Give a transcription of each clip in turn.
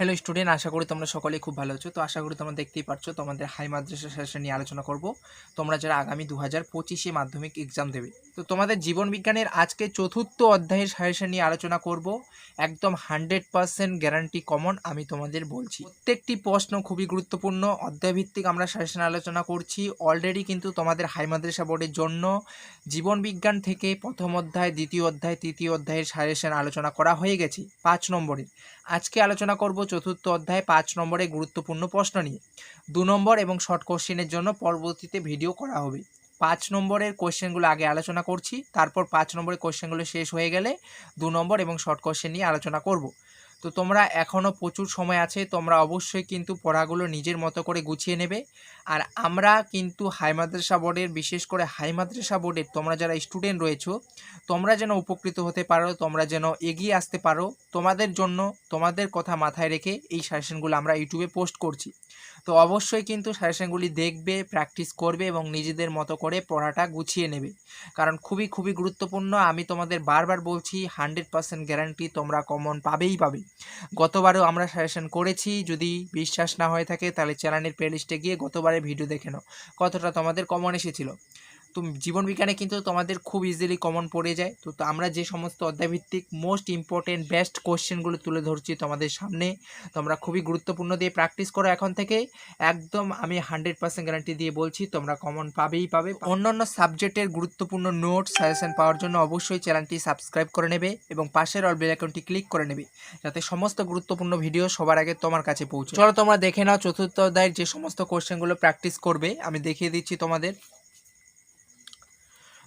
Hello student আশা করি তোমরা সকলেই খুব ভালো আছো। তো আশা করি তোমরা দেখতেই পারছ, তোমাদের হাই মাদ্রাসা সেশন নিয়ে আলোচনা করব। তোমরা যারা আগামী দু হাজার পঁচিশে মাধ্যমিক এক্সাম দেবে, তো তোমাদের জীবন বিজ্ঞানের আজকে চতুর্থ অধ্যায়ের সাজেশন নিয়ে আলোচনা করব। একদম হান্ড্রেড পার্সেন্ট গ্যারান্টি কমন আমি তোমাদের বলছি। প্রত্যেকটি প্রশ্ন খুবই গুরুত্বপূর্ণ, অধ্যায়ভিত্তিক আমরা সাজেশন আলোচনা করছি। অলরেডি কিন্তু তোমাদের হাই মাদ্রাসা বোর্ডের জন্য জীবন বিজ্ঞান থেকে প্রথম অধ্যায়, দ্বিতীয় অধ্যায়, তৃতীয় অধ্যায়ের সাজেশন আলোচনা করা হয়ে গেছে, পাঁচ নম্বরে। আজকে আলোচনা করব চতুর্থ অধ্যায় পাঁচ নম্বরে গুরুত্বপূর্ণ প্রশ্ন নিয়ে। দু নম্বর এবং শর্ট কোশ্চেনের জন্য পরবর্তীতে ভিডিও করা হবে। পাঁচ নম্বরের কোশ্চেনগুলো আগে আলোচনা করছি, তারপর পাঁচ নম্বরের কোশ্চেনগুলো শেষ হয়ে গেলে দু নম্বর এবং শর্ট কোশ্চেন নিয়ে আলোচনা করব। তো তোমরা এখনও প্রচুর সময় আছে, তোমরা অবশ্যই কিন্তু পড়াগুলো নিজের মতো করে গুছিয়ে নেবে। আর আমরা কিন্তু হাই মাদ্রাসা বোর্ডের, বিশেষ করে হাই মাদ্রাসা বোর্ডের তোমরা যারা স্টুডেন্ট রয়েছো, তোমরা যেন উপকৃত হতে পারো, তোমরা যেন এগিয়ে আসতে পারো। তোমাদের জন্য, তোমাদের কথা মাথায় রেখে এই সাজেশনগুলো আমরা ইউটিউবে পোস্ট করছি। তো অবশ্যই কিন্তু সাজেশনগুলি দেখবে, প্র্যাকটিস করবে এবং নিজেদের মতো করে পড়াটা গুছিয়ে নেবে। কারণ খুবই খুবই গুরুত্বপূর্ণ। আমি তোমাদের বারবার বলছি, হান্ড্রেড পার্সেন্ট গ্যারান্টি তোমরা কমন পাবেই পাবে। গতবারও আমরা সাজেশন করেছি, যদি বিশ্বাস না হয়ে থাকে তাহলে চ্যানেলের প্লেলিস্টে গিয়ে গতবারের ভিডিও দেখে নাও। কতটা তোমাদের কমন এসেছিল তো জীবন বিজ্ঞানে কিন্তু তোমাদের খুব ইজিলি কমন পড়ে যায়। তো তো আমরা যে সমস্ত অধ্যায়ভিত্তিক মোস্ট ইম্পর্টেন্ট বেস্ট কোশ্চেনগুলো তুলে ধরছি তোমাদের সামনে, তোমরা খুবই গুরুত্বপূর্ণ দিয়ে প্র্যাকটিস করো এখন থেকে একদম আমি হান্ড্রেড পার্সেন্ট গ্যারান্টি দিয়ে বলছি, তোমরা কমন পাবেই পাবে। অন্যান্য সাবজেক্টের গুরুত্বপূর্ণ নোট সাজেশন পাওয়ার জন্য অবশ্যই চ্যানেলটি সাবস্ক্রাইব করে নেবে এবং পাশের অল বেল আইকনটি ক্লিক করে নেবে, যাতে সমস্ত গুরুত্বপূর্ণ ভিডিও সবার আগে তোমার কাছে পৌঁছে চলো তোমরা দেখে নাও চতুর্থ অধ্যায়ের যে সমস্ত কোশ্চেনগুলো প্র্যাকটিস করবে, আমি দেখিয়ে দিচ্ছি তোমাদের।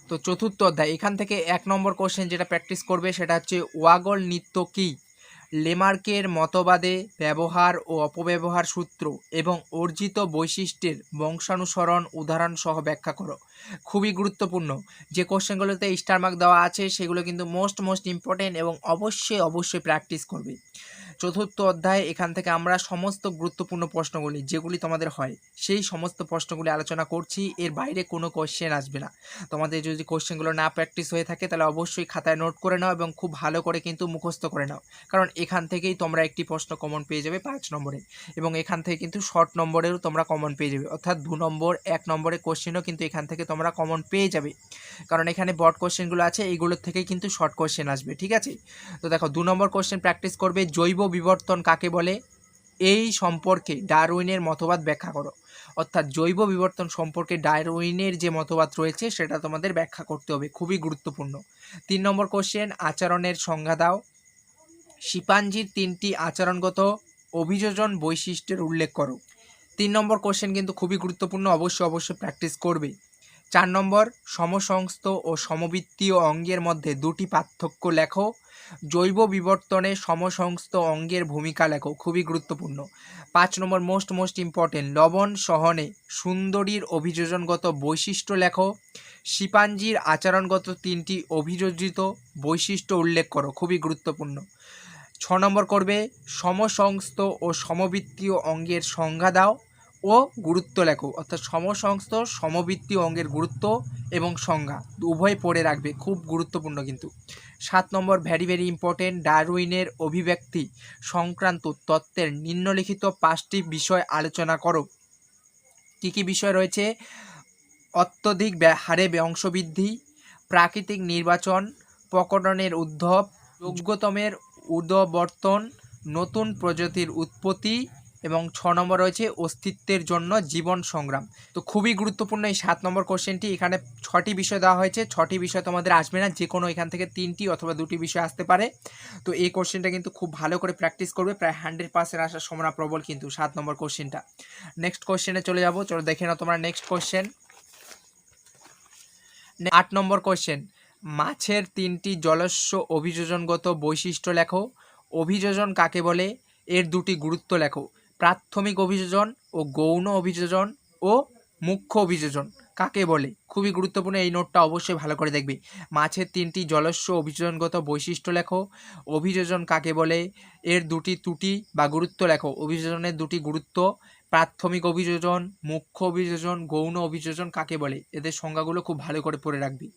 তো চতুর্থ অধ্যায়, এখান থেকে এক নম্বর কোশ্চেন যেটা প্র্যাকটিস করবে সেটা হচ্ছে, ওয়াগল নৃত্য কী? লেমার্কের মতবাদে ব্যবহার ও অপব্যবহার সূত্র এবং অর্জিত বৈশিষ্ট্যের বংশানুসরণ উদাহরণ সহ ব্যাখ্যা করো। খুবই গুরুত্বপূর্ণ। যে কোশ্চেনগুলোতে স্টার মার্ক দেওয়া আছে, সেগুলো কিন্তু মোস্ট মোস্ট ইম্পর্টেন্ট এবং অবশ্যই অবশ্যই প্র্যাকটিস করবে। চতুর্থ অধ্যায় এখান থেকে আমরা সমস্ত গুরুত্বপূর্ণ প্রশ্নগুলি, যেগুলি তোমাদের হয়, সেই সমস্ত প্রশ্নগুলি আলোচনা করছি। এর বাইরে কোনো কোশ্চেন আসবে না। তোমাদের যদি কোশ্চেনগুলো না প্র্যাকটিস হয়ে থাকে, তাহলে অবশ্যই খাতায় নোট করে নাও এবং খুব ভালো করে কিন্তু মুখস্থ করে নাও। কারণ এখান থেকেই তোমরা একটি প্রশ্ন কমন পেয়ে যাবে পাঁচ নম্বরে। এবং এখান থেকে কিন্তু শর্ট নম্বরেরও তোমরা কমন পেয়ে যাবে। অর্থাৎ দু নম্বর, এক নম্বরের কোশ্চেনও কিন্তু এখান থেকে তোমরা কমন পেয়ে যাবে। কারণ এখানে বড কোশ্চেনগুলো আছে, এইগুলোর থেকেই কিন্তু শর্ট কোশ্চেন আসবে, ঠিক আছে? তো দেখো, দু নম্বর কোশ্চেন প্র্যাকটিস করবে জৈব বিবর্তন কাকে বলে? এই সম্পর্কে ডারউইনের মতবাদ ব্যাখ্যা করো। অর্থাৎ জৈব বিবর্তন সম্পর্কে ডারউইনের যে মতবাদ রয়েছে, সেটা তোমাদের ব্যাখ্যা করতে হবে। খুবই গুরুত্বপূর্ণ। তিন নম্বর কোশ্চেন আচরণের সংজ্ঞা দাও। শিপাঞ্জির তিনটি আচরণগত অভিযোজন বৈশিষ্ট্যের উল্লেখ করো। তিন নম্বর কোশ্চেন কিন্তু খুবই গুরুত্বপূর্ণ, অবশ্যই অবশ্যই প্র্যাকটিস করবে। চার নম্বর, সমসংস্থ ও সমবৃত্তীয় অঙ্গের মধ্যে দুটি পার্থক্য লেখো। জৈব বিবর্তনে সমসংস্থ অঙ্গের ভূমিকা লেখো, খুবই গুরুত্বপূর্ণ। পাঁচ নম্বর মোস্ট মোস্ট ইম্পর্টেন্ট লবণ সহনে সুন্দরীর অভিযোজনগত বৈশিষ্ট্য লেখো। শিপাঞ্জির আচরণগত তিনটি অভিযোজিত বৈশিষ্ট্য উল্লেখ করো, খুবই গুরুত্বপূর্ণ। ছ নম্বর করবে, সমসংস্থ ও সমবৃত্তীয় অঙ্গের সংজ্ঞা দাও। ও গুরুত্ব লেখো, অর্থাৎ সমসংস্থ সমবৃত্তি অঙ্গের গুরুত্ব এবং সংজ্ঞা উভয় পড়ে রাখবে, খুব গুরুত্বপূর্ণ কিন্তু। সাত নম্বর ভ্যারি ভেরি ইম্পর্টেন্ট ডারউইনের অভিব্যক্তি, সংক্রান্ত তত্ত্বের নিম্নলিখিত পাঁচটি বিষয় আলোচনা করো। কী কী বিষয় রয়েছে? অত্যধিক হারে বংশবৃদ্ধি, প্রাকৃতিক নির্বাচন, প্রকটনের উদ্ভব যোগ্যতমের উদবর্তন, নতুন প্রজাতির উৎপত্তি এবং ছ নম্বর রয়েছে অস্তিত্বের জন্য জীবন সংগ্রাম। তো খুবই গুরুত্বপূর্ণ এই সাত নম্বর কোশ্চেনটি এখানে ছটি বিষয় দেওয়া হয়েছে। ছটি বিষয় তোমাদের আসবে না। যে কোনো এখান থেকে তিনটি অথবা দুটি বিষয় আসতে পারে। তো এই কোশ্চেনটা কিন্তু খুব ভালো করে প্র্যাকটিস করবে। প্রায় হান্ড্রেড পার্সেন্ট আসার সম্ভাবনা প্রবল কিন্তু সাত নম্বর কোশ্চেনটা নেক্সট কোশ্চেনে চলে যাব। চলো দেখে নাও তোমরা নেক্সট কোশ্চেন আট নম্বর কোশ্চেন মাছের তিনটি জলস্ব অভিযোজনগত বৈশিষ্ট্য লেখো। অভিযোজন কাকে বলে? এর দুটি গুরুত্ব লেখো। প্রাথমিক অভিযোজন ও গৌণ অভিযোজন ও মুখ্য অভিযোজন। কাকে বলে? খুবই গুরুত্বপূর্ণ এই নোটটা অবশ্যই ভালো করে দেখবে। মাছের তিনটি জলস্ব অভিযোজনগত বৈশিষ্ট্য লেখো। অভিযোজন কাকে বলে? এর দুটি ত্রুটি বা গুরুত্ব লেখো। অভিযোজনের দুটি গুরুত্ব, প্রাথমিক অভিযোজন, মুখ্য অভিযোজন, গৌণ অভিযোজন কাকে বলে? এদের সংজ্ঞাগুলো খুব ভালো করে পড়ে রাখবি।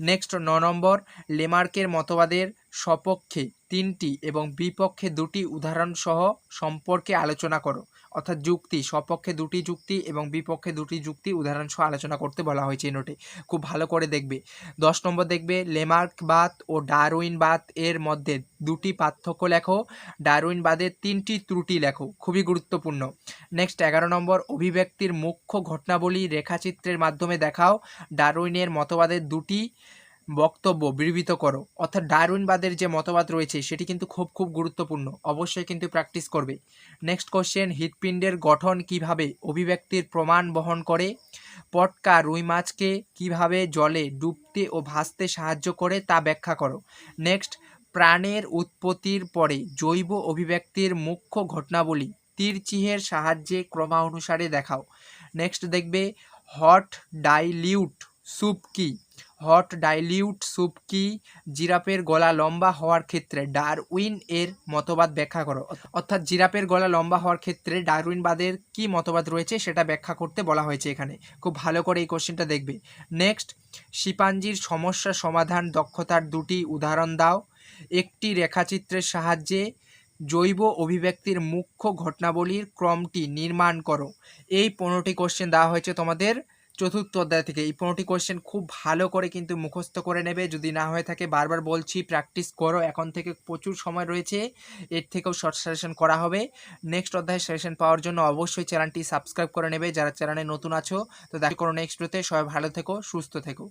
নেক্সট, ন নম্বর, লেমার্কের মতবাদের সপক্ষে তিনটি এবং বিপক্ষে দুটি উদাহরণ সহ সম্পর্কে আলোচনা করো। অর্থাৎ যুক্তি, সপক্ষে দুটি যুক্তি এবং বিপক্ষে দুটি যুক্তি উদাহরণ সহ আলোচনা করতে বলা হয়েছে নোটে খুব ভালো করে দেখবে। দশ নম্বর দেখবে লেমার্ক লেমার্কবাদ ও ডারউইনবাদ এর মধ্যে দুটি পার্থক্য লেখো। ডারউইনবাদের তিনটি ত্রুটি লেখো। খুবই গুরুত্বপূর্ণ। নেক্সট এগারো নম্বর, অভিব্যক্তির মুখ্য ঘটনাবলী রেখাচিত্রের মাধ্যমে দেখাও। ডারউইনের মতবাদের দুটি বক্তব্য বিবৃত করো। অর্থাৎ ডারউইনবাদের যে মতবাদ রয়েছে, সেটি কিন্তু খুব খুব গুরুত্বপূর্ণ। অবশ্যই কিন্তু প্র্যাকটিস করবে। নেক্সট কোশ্চেন হৃৎপিণ্ডের গঠন কীভাবে? অভিব্যক্তির প্রমাণ বহন করে। পটকা রুই মাছকে কীভাবে জলে ডুবতে ও ভাসতে সাহায্য করে তা ব্যাখ্যা করো। নেক্সট প্রাণের উৎপত্তির পরে জৈব অভিব্যক্তির মুখ্য ঘটনাবলী তীরচিহ্নের সাহায্যে ক্রমানুসারে দেখাও। নেক্সট দেখবে হট ডাইলিউট স্যুপ কি? হট ডাইলিউট স্যুপ কি জিরাফের গলা লম্বা হওয়ার ক্ষেত্রে? ডারউইন এর মতবাদ ব্যাখ্যা করো। অর্থাৎ জিরাফের গলা লম্বা হওয়ার ক্ষেত্রে ডারউইনবাদের কি মতবাদ রয়েছে সেটা ব্যাখ্যা করতে বলা হয়েছে এখানে। খুব ভালো করে এই কোশ্চেনটা দেখবে। নেক্সট শিপাঞ্জির সমস্যা সমাধান দক্ষতার দুটি উদাহরণ দাও। একটি রেখাচিত্রের সাহায্যে জৈব অভিব্যক্তির মুখ্য ঘটনাবলীর ক্রমটি নির্মাণ করো। এই পনেরোটি কোশ্চেন দেওয়া হয়েছে তোমাদের। চতুর্থ অধ্যায় থেকে। এই পনেরোটি কোয়েশ্চেন খুব ভালো করে কিন্তু মুখস্থ করে নেবে। যদি না হয়ে থাকে, বারবার বলছি প্র্যাকটিস করো। এখন থেকে প্রচুর সময় রয়েছে। এর থেকেও শর্ট সাজেশন করা হবে। নেক্সট অধ্যায় সাজেশন পাওয়ার জন্য অবশ্যই চ্যানেলটি সাবস্ক্রাইব করে নেবে। যারা চ্যানেলে নতুন আছো, তো দেখা করো নেক্সট ডোতে সবাই ভালো থেকো, সুস্থ থেকো।